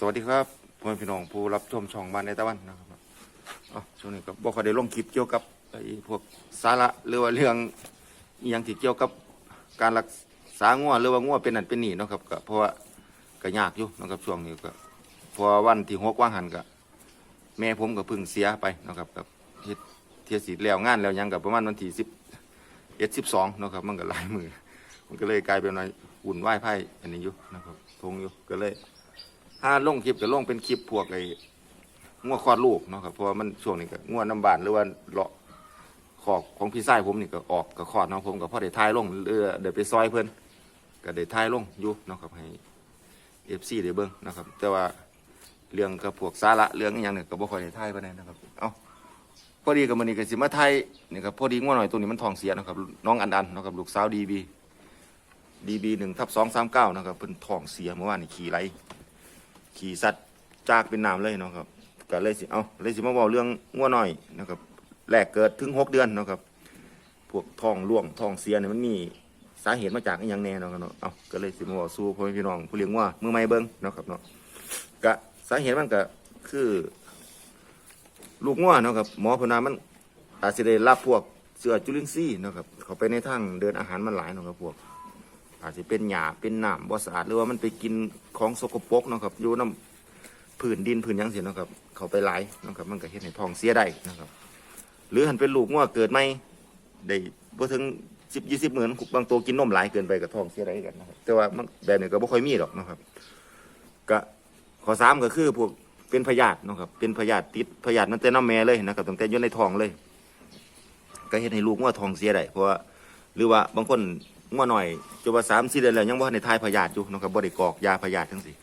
สวัสดีครับพ่อแม่พี่น้องผู้รับชมช่องบ้านในตะวันนะครับอ๋อช่วงนี้ก็บอกว่าได้ลงคลิปเกี่ยวกับไอ้พวกสาระหรือว่าเรื่องอหย่างที่เกี่ยวกับการรักษางัวหรือว่างัวเป็นนั่นเป็นนี่เนาะครับก็เพราะว่าก็ยากอยู่เนาะครับช่วงนี้ก็เพอวันที่หกว่างหันก็แม่ผมก็เพิ่งเสียไปเนาะครับกับเฮ็ดเทียสีแล้วงานแล้วหยังกับประมาณวันที่สิบเอ็ดสิบสองนาะครับมันก็หลายมือมันก็เลยกลายเป็นว่าอุ่นไหว้ไพ่อันนี้อยู่นะครับทงอยู่ก็เลย ถ้าลงคลิปก็ลงเป็นคลิปพวกไอ้งัวคลอดลูกเนาะครับเพราะว่ามันช่วงนี้ก็งัวน้ำบานหรือว่าเลาะขอกของพี่ชายผมนี่ก็ออกก็คลอดเนาะผมก็พอได้ทายลงเรือเดี๋ยวไปซอยเพิ่นก็ได้ทายลงอยู่เนาะครับให้เอฟซีได้เบิ่งนะครับ แต่ว่าเรื่องกับพวกสาระเรื่องอย่างเนี่ยก็บ่ค่อยได้ทายปานใดนะครับเอ้าพอดีกับมื้อนี้ก็สิมาไทยนี่ครับพอดีงัวหน่อยตัวนี้มันท้องเสียนะครับน้องอันอันเนาะครับลูกสาวดีบีดีบีหนึ่งทับสองสามเก้านะครับเพิ่นท้องเสียเมื่อวานนี่ขี่ไหล ขี่สัตว์จากเป็นน้ำเลยเนาะครับก็เลยสิเอาเลยสิมาบอกเรื่องงัวหน่อยนะครับแรกเกิดถึงหกเดือนเนาะครับ พวกท้องร่วงท้องเสียเนี่ยมันมีสาเหตุมาจากอย่างแน่เนาะครับเนาะเอาก็เลยสิมาบอกสู้พ่อแม่พี่น้องผู้เลี้ยงงัวมือไม่เบิ้งเนาะครับเนาะก็สาเหตุมันก็คือ ลูกงัวเนาะครับหมอพนามันอาจจะได้รับพวกเชื้อจุลินทรีย์เนาะครับเขาไปในทางเดินอาหารมันหลายเนาะครับพวก อาจจะเป็นหญ้าเป็นน้ำบ่สะอาดหรือว่ามันไปกินของสกปรกนะครับอยู่น้ำผืนดินผืนยังเสียนะครับ เขาไปหลนะครับ มันก็เฮ็ดให้ท้องเสียได้นะครับ หรือหันเป็นลูกงัวเกิดไม่ได้บ่ถึงสิบยี่สิบหมื่นบางตัวกินนมหลายเกินไปก็ท้องเสียได้กันนะครับแต่ว่าแบบนี้ก็บ่ค่อยมีหรอกนะครับก็ข้อสามก็คือพวกเป็นพยาธินะครับเป็นพยาธิติดพยาธิมันแต่น้ำแม่เลยนะครับตั้งแต่ยู่ในท้องเลย ก็เฮ็ดให้ลูกงัวท้องเสียได้เพราะว่าหรือว่าบางคน งัวหน่อยจนว่าสามสี่เดือนแล้วยังว่าในทายพยาธิอยู่นะครับบริกรอกยาพยาธิทั้งสี่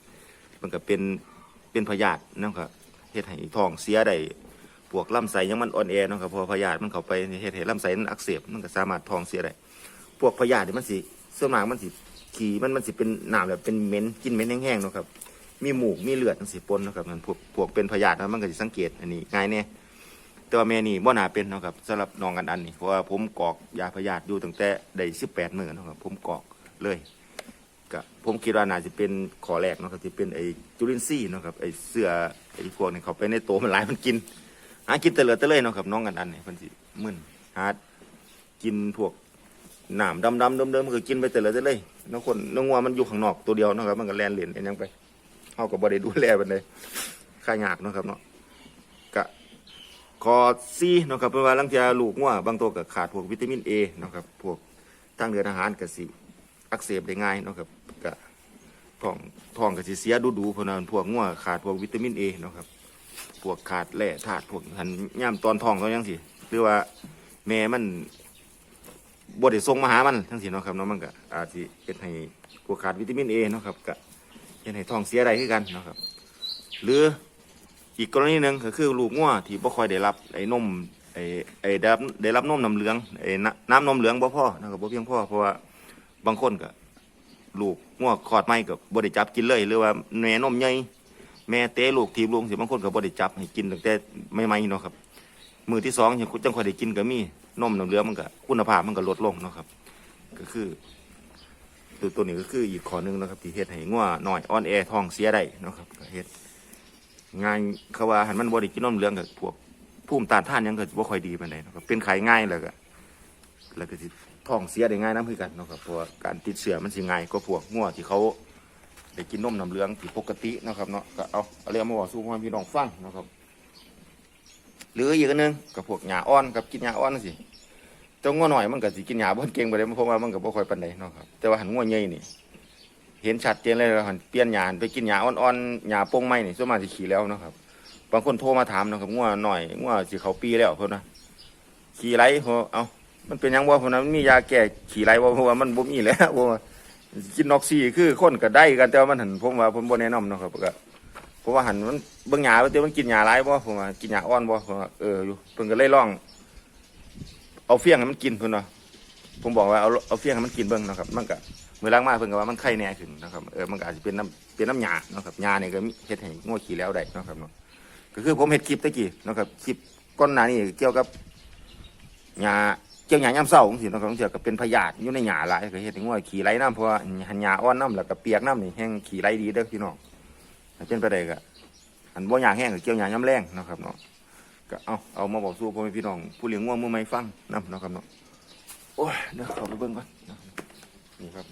มันก็เป็นเป็นพยาธินะครับเฮ็ดให้ท้องเสียได้พวกลำไส้ยังมันอ่อนแอนะครับพอพยาธิมันเข้าไปเฮ็ดให้ลำไส้มันอักเสบมันก็สามารถท้องเสียได้พวกพยาธินี่มันสิส่วนมากมันสิขี่มันมันสิเป็นหน้ำแบบเป็นเหม็นกินเหม็นแห้งๆนะครับมีหมูกมีเลือดทั้งสิปนนะครับมันพวกพวกเป็นพยาธินะมันก็สิสังเกตอันนี้ง่ายแน่ แต่ว่าแม่นี่บ่น่าเป็นเนาะครับสำหรับน้องกันอันนี่เพราะว่าผมกรอกยาพยาธิอยู่ตั้งแต่ได้สิบแปดมื้อเนาะครับผมกรอกเลยก็ผมคิดว่าน่าจะเป็นขอแรกเนาะครับที่เป็นไอ้จุลินทรีย์เนาะครับไอ้เสื้อไอ้พวกนี้เขาไปในตัวมันหลายมันกิน หากินแต่เหลือแต่เลยเนาะครับน้องกันอันนี่เพิ่นสิมึนหากินพวกหนามดำๆเดิมๆมันก็กินไปแต่เหลือแต่เลยน้องคนน้องงัวมันอยู่ข้างนอกตัวเดียวนะครับ มันก็แลนเล่นไอ้หยังไปเฮาก็บ่ได้ดูแลมันเลยค่ายากนะครับเนาะ ข้อซีเนาะครับเพราะว่าลังเทียลูกงัวบางตัวก็ขาดพวกวิตามินเอเนาะครับพวกทางเดินอาหารก็สิอักเสบได้ง่ายเนาะครับก็ท้องท้องก็สิเสียดูดูเพราะนั้นพวกงัวขาดพวกวิตามินเอเนาะครับพวกขาดแร่ธาตุพวกหันย่ามตอนท้องเขายังสิหรือว่าแม่มันบ่ได้ส่งมาหามันทั้งสิเนาะครับเนาะมันก็อาจสิเป็นให้พวกขาดวิตามินเอเนาะครับก็เฮ็ดให้ท้องเสียได้คือกันเนาะครับ หรือ อีกกรณีหนึ่งก็คือลูกงัวที่บ่ค่อยได้รับไอ้นมไอ้ไอ้ได้รับได้รับนมน้ำเหลืองไอ้น้ำน้ำนมเหลืองบ่พ่อนะครับบ่เพียงพ่อเพราะว่าบางคนก็ลูกงัวคลอดใหม่ก็บ่ได้จับกินเลยหรือว่าแม่นมใหญ่แม่เตะลูกทีบลูกสิบางคนก็บ่ได้จับให้กินตั้งแต่ใหม่ๆเนาะครับมือที่สองยังจังค่อยได้กินก็มีนมน้ำเหลืองมันก็คุณภาพมันก็ลดลงเนาะครับ ก็คือตัวตัวนี้ก็คืออีกข้อหนึงนะครับที่เฮ็ดให้งัวน้อยอ่อนแอท้องเสียได้เนาะครับเฮ็ด ง่ายเขาว่าหันมันบริกินนมเหลืองกับพวกภูมิต้านทานยังก็บ่ค่อยดีปานใดนะครับเป็นไข้ง่ายแล้วก็แล้วก็สิท้องเสียได้ง่ายน้ำคือกันเนาะครับเพราะว่าการติดเชื้อมันสิง่ายกว่าพวกงัวที่เขาได้กินนมน้ำเหลืองที่ปกตินะครับเนาะก็เอาเอาเรื่องมาบอกสู่พ่อแม่พี่น้องฟังนะครับหรืออีกอันหนึงกับพวกหญ้าอ่อนกับกินหญ้าอ่อนสิแต่งัวหน่อยมันก็สิกินหญ้าบ่เก่งไปเลยเพราะว่ามันก็บ่ค่อยปานใดเนาะครับแต่ว่าหันงัวใหญ่นี่ เห็นชัดเจนเลยว่าหันเปลี่ยนหญ้าไปกินหญ้าอ่อนๆหญ้าโป่งไม้นี่ส่วนมากสิขี้แล้วนะครับ บางคนโทรมาถามนะครับงัวหน่อยงัวสิเขาปีแล้วเพิ่นนะขี่ไรเเอามันเป็นยังบ่เพิ่นนะมันมียาแก้ขี่ไรบ่เพราะว่ามันบ่มีแล้วว่ากินนอกซี่คือคนก็ได้กันแต่ว่ามันหันผมว่าผมบ่แนะนำเนะครับก็เพราะว่าหันมันเบิ่งหญ้าแต่มันกินหญ้าหลายบ่ผมว่ากินหญ้าอ่อนบ่ผมว่าเอออยู่เพิ่นก็เลยลอง เอาเฟี้ยงให้มันกินเพิ่นว่าผมบอกว่าเอาเอาเฟี้ยงให้มันกินเบิ่งนะครับมันก็ มื้อล้างมาเพิ่นก็ว่ามันไข้แน่ขึ้นนะครับเออมันก็อาจจะเป็นน้ำเป็นน้ำหญ้าเนาะครับหญ้านี่ก็เฮ็ดให้งัวขี่แล้วได้เนาะครับเนาะก็คือผมเห็ดคลิปตะกี้นะครับคลิปก้อนหน้านี่เกี่ยวกับหญ้าเกี่ยวหญ้าย่ำเศร้าของสิเนาะครับเกี่ยวกับเป็นพยาธิอยู่ในหญ้าหลายก็เฮ็ดให้งัวขี่ไหลน้ำเพราะว่าหันหญ้าอ่อนน้ำแล้วก็เปียกน้ำนี่แห้งขี่ไหลดีเด้อพี่น้องถ้าเป็นไปได้ก็อันบ่ยางแห้งก็เกี่ยวยางย้ำแรงนะครับเนาะก็เอาเอามาบอกสู้พ่อแม่พี่น้องผู้เลี้ยงง่วงมือไม่ฟังนํเนะครับเนาะโอ้ยเดี๋ยวข้าไปเบิ่งก่อน นี่ครับ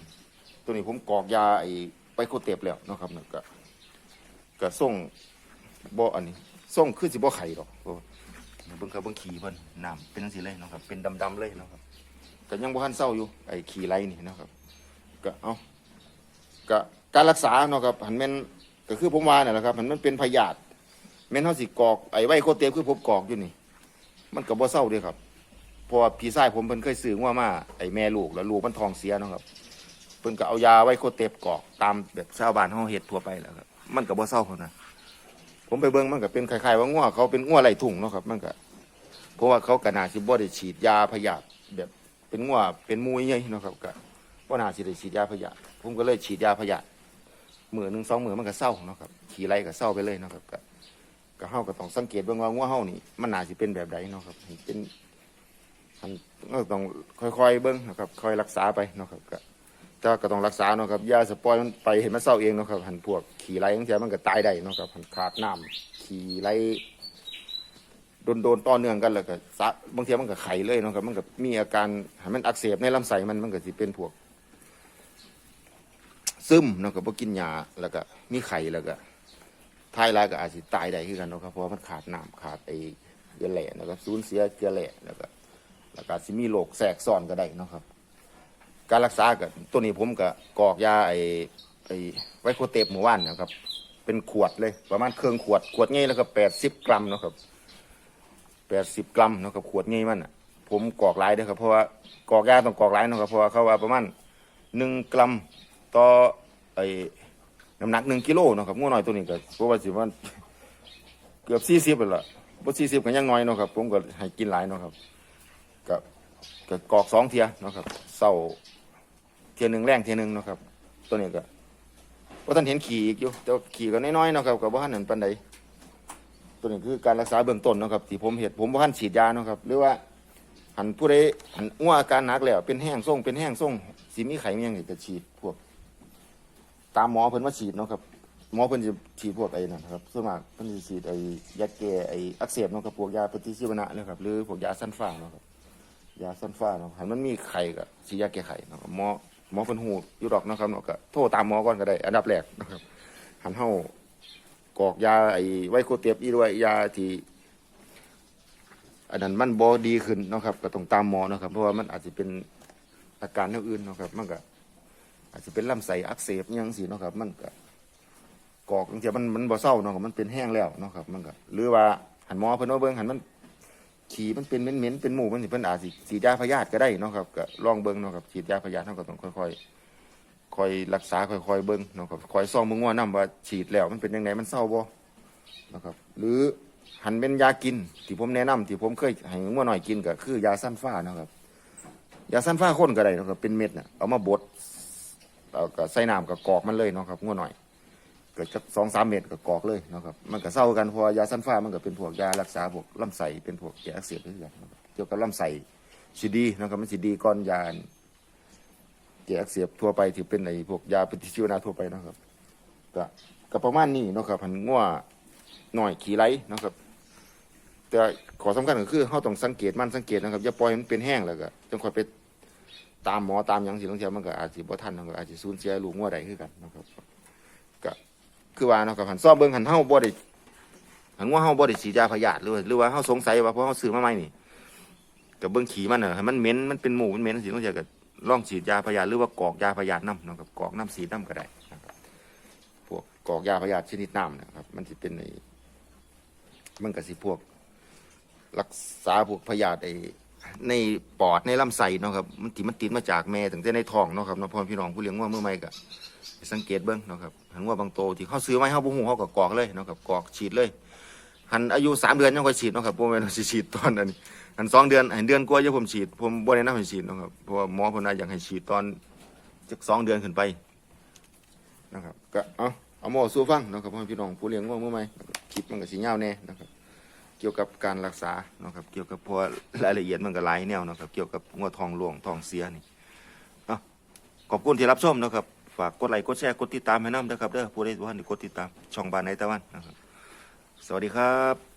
ตัวนี้ผมกรอกยาไอ้ไปโคเตบแล้วนะครับเนะก็ก็ส่งบ่อันนี้ส่งคือสิบ่ไข่ดอกโอ้ยเบิ่งครับเบิ่งขี้เพิ่นน้ำเป็นจังซี่เลยนะครับ เป็นดำๆเลยนะครับก็ยังบ่ทันเศร้าอยู่ไอ้ขี้ไหลนี่นะครับ ก็เอาก็การรักษาเนาะครับหันแม่นก็คือผมว่าเนี่ยแหละครับหันมันเป็นพยาธิแม่นเฮาสิกรอกไอ้ไว้โคเตบคือผมกรอกอยู่นี่ มันก็บ่เศร้าเด้ครับ เพราะว่าพี่ชายผมเพิ่นเคยซื้อว่ามาไอ้แม่ลูกแล้วลูกมันทองเสียเนาะครับเพิ่นก็เอายาไว้โคเตบกอกตามแบบชาวบ้านเฮาเฮ็ดทั่วไปแหล้วครับ มันก็บ่เศร้าคนนะผมไปเบิ่งมันก็เป็นคล้ายๆว่างัวเขาเป็นงัวไล่ทุ่งเนาะครับมันก็เพราะว่าเขาก็น่าสิบ่ได้ฉีดยาพยาธิแบบเป็นงัวเป็นมูใหญ่เนาะครับก็บ่น่าสิได้ฉีดยาพยาธิผมก็เลยฉีดยาพยาธิมื้อหนึงสองมื้อมันก็เศร้าเนาะครับขี่ไล่ก็เศร้าไปเลยเนาะครับก็ก็เฮาก็ต้องสังเกตเบิ่งว่างัวเฮานี่มันน่าสิเป็นแบบใดเนาะครับให้เป็น มันก็ต้องค่อยๆเบิ่งนะครับค่อยรักษาไปเนาะครับก็แต่ก็ต้องรักษาเนาะครับยาสปอยมันไปเห็นมันเศร้าเองเนาะครับหันพวกขี่ไรทั้งเสียมันก็ตายได้เนาะครับหันขาดน้ำขี่ไรโดนโดนต่อเนื่องกันแล้วก็สะบางทีมันก็ไข้เลยเนาะครับมันก็มีอาการให้มันอักเสบในลำไส้มันมันก็สิเป็นพวก ซึมเนาะครับบ่กินยาแล้วก็มีไข้แล้วก็ท้ายรายก็อาจสิตายได้คือกันเนาะครับเพราะว่ามันขาดน้ำขาดไอเกลือแร่นะครับสูญเสียเกลือแร่แล้วก็ แล้วก็สิมีโรคแทรกซ้อนก็ได้เนาะครับ การรักษากับตัวนี้ผมก็กรอกยาไอ้ไอ้ไวโคเตปหมู่บ้านนะครับ เป็นขวดเลยประมาณเครื่องขวดขวดง่ายแล้วก็แปดสิบกรัมเนาะครับแปดสิบกรัมเนาะครับขวดง่ายมันอะผมกรอกหลายเด้อครับเพราะว่ากรอกยาต้องกรอกหลายเนาะครับเพราะว่าเขาว่าประมาณหนึ่งกรัมต่อไอ้น้ำหนักหนึ่งกิโลเนาะครับงูน้อยตัวนี้ก็เพราะว่าสิมันเกือบสี่สิบเลยล่ะบ่สี่สิบก็ยังน้อยเนาะครับ ผมก็ให้กินหลายเนาะครับ ก็ก็กอกสองเทียเนาะครับเศร้าเทียหนึ่งแรงเทียหนึ่งเนาะครับ ตัวนี้ก็ว่าท่านเห็นขี่อีกอยู่แต่ว่าขี่ก็น้อยๆเนาะครับกับว่าท่านเห็นปันใดตัวนี้คือการรักษาเบื้องต้นเนาะครับที่ผมเห็นผมว่าท่านฉีดยาเนาะครับหรือว่าหันผู้ใดหันอ้วอาการหนักแล้ว เป็นแห้งส่งเป็นแห้งส่งสีมีไข่มียังนี่ก็ฉีดพวก ตามหมอเพิ่นว่าฉีดเนาะครับหมอเพิ่นจะฉีดพวกไอ้นั่นครับส่วนมากเพิ่นจะฉีดไอ้ยาแก้ไอ้อักเสบเนาะครับพวกยาปฏิชีวนะเนาะครับหรือพวกยาสั้นฟ้าเนาะครับ ยาซันฟ้าเนาะหันมันมีไข่กับสียาแก้ไขเนาะหมอหมอเพิ่นหูอยู่ดอกเนาะครับเนาะก็โทรตามหมอก่อนก็ได้ อันดับแรกนะครับหันเฮากอกยาไอ้ไวโคเตียบอีด้วยยาที่อันนั้นมันบ่ดีขึ้นเนาะครับ ก็ต้องตามหมอเนาะครับ เพราะว่ามันอาจจะเป็นอาการอย่างอื่นเนาะครับ มันก็อาจจะเป็นลำไส้อักเสบยังสิเนาะครับ มันก็กอกจังซี่มันมันบ่เศร้าเนาะครับมันเป็นแห้งแล้วเนาะครับ มันก็หรือว่าหันหมอเพิ่นว่าเบิ่งหันมัน ขี่มันเป็นเหม็นๆเป็นหมูมันสิเพิ่นอาจสิฉีดยาพยาธิก็ได้เนาะครับก็ลองเบิ่งเนาะครับฉีดยาพยาธิเฮาก็ต้องค่อยๆค่อยรักษาค่อยๆเบิ่งเนาะครับค่อยซ่อมมึงว่านํว่าฉีดแล้วมันเป็นยังไงมันเศร้าบ่นะครับ หรือหันเป็นยากิน ที่ผมแนะนำที่ผมเคยให้งัวหน่อยกินก็คือยาสั้นฟ้าเนาะครับ ยาสั้นฟ้าข้นก็ได้เนาะครับเป็นเม็ดน่ะเอามาบดแล้วก็ใส่น้ำกับกรอกมันเลยเนาะครับงัวหน่อย เกิดจากสองสามเม็ดก็กรอกเลยนะครับมันก็เศร้ากันเพราะว่ายาสั้นฟ้ามันก็เป็นพวกยารักษาพวกลำไส้เป็นพวกยาอักเสบด้วยกันเกี่ยวกับลำไส้สิดีนะครับมันสิดีก่อนยาแก้อักเสบทั่วไปที่เป็นไอ้พวกยาปฏิชีวนะทั่วไปนะครับก็ก็ประมาณนี้นะครับหันง่วหน่อยขี่ไรนะครับ แต่ขอสำคัญก็คือเขาต้องสังเกตมันสังเกตนะครับอย่าปล่อยมันเป็นแห้งแล้วก็จงคอยไปตามหมอตามยังสิลางเทียมันก็อาจสิบ่ทันเนาะครับอาจสิสูญเสียลูกงัวใดคือกันนะครับ คือว่าเนาะครับหันซ่อมเบิ่งหันเฮาบ่ได้หันว่าเฮาบ่ได้ฉีดยาพยาธิหรือว่าหรือว่าเฮาสงสัยว่าเพราะเฮาซื้อมาใหม่นี่ก็เบิ่งขี้มันน่ะให้มันเหม็นมันเป็นหมูมันเหม็นสิต้องจะก็ลองฉีดยาพยาธิหรือว่ากอกยาพยาธินํเนาะครับกอกน้ำสีน้ำก็ได้นะครับพวกกอกยาพยาธิชนิดน้ำนะครับ มันสิเป็นไอ้มันก็สิพวกรักษาพวกพยาธิไอ้ ในปอดในลำไส้เนาะครับมันที่มันติดมาจากแม่ตั้งแต่ในท้องเนาะครับเนาะพ่อพี่น้องผู้เลี้ยงว่าเมื่อใหม่ก็สังเกตเบิ้งเนาะครับหันว่าบางโตที่เขาซื้อไมาให้เขาบุ้งเขาก็กรอกเลยเนาะครับกรอกฉีดเลยหันอายุสามเดือนยังค่อยฉีดเนาะครับผมไม่นสิฉีดตอนนั้นหันสองเดือนหันเดือนกว่าจะผมฉีด ผมบ่แนะนำให้ฉีดเนาะครับเพราะว่าหมอเพนน่าอยากให้ฉีดตอนจากสองเดือนขึ้นไปนะครับก็เอาเอาหมอสู้ฟังเนาะครับพ่อพี่น้องผู้เลี้ยงว่าเมื่อไหร่คลิปมันก็สีเงาแน่นะครับ เกี่ยวกับการรักษาเนาะครับเกี่ยวกับพว่อรายละเอียดมันก็หลายแนวเนาะครับเกี่ยวกับงัวทองหลวงทองเสียนี่เอาขอบคุณที่รับชมเนาะครับฝากกดไลค์กดแชร์กดติดตามให้น้ำเด้ครับเด้อผู้ใดบ่ทันได้กดติดตามช่องบ้านในตะวันนะครับสวัสดีครับ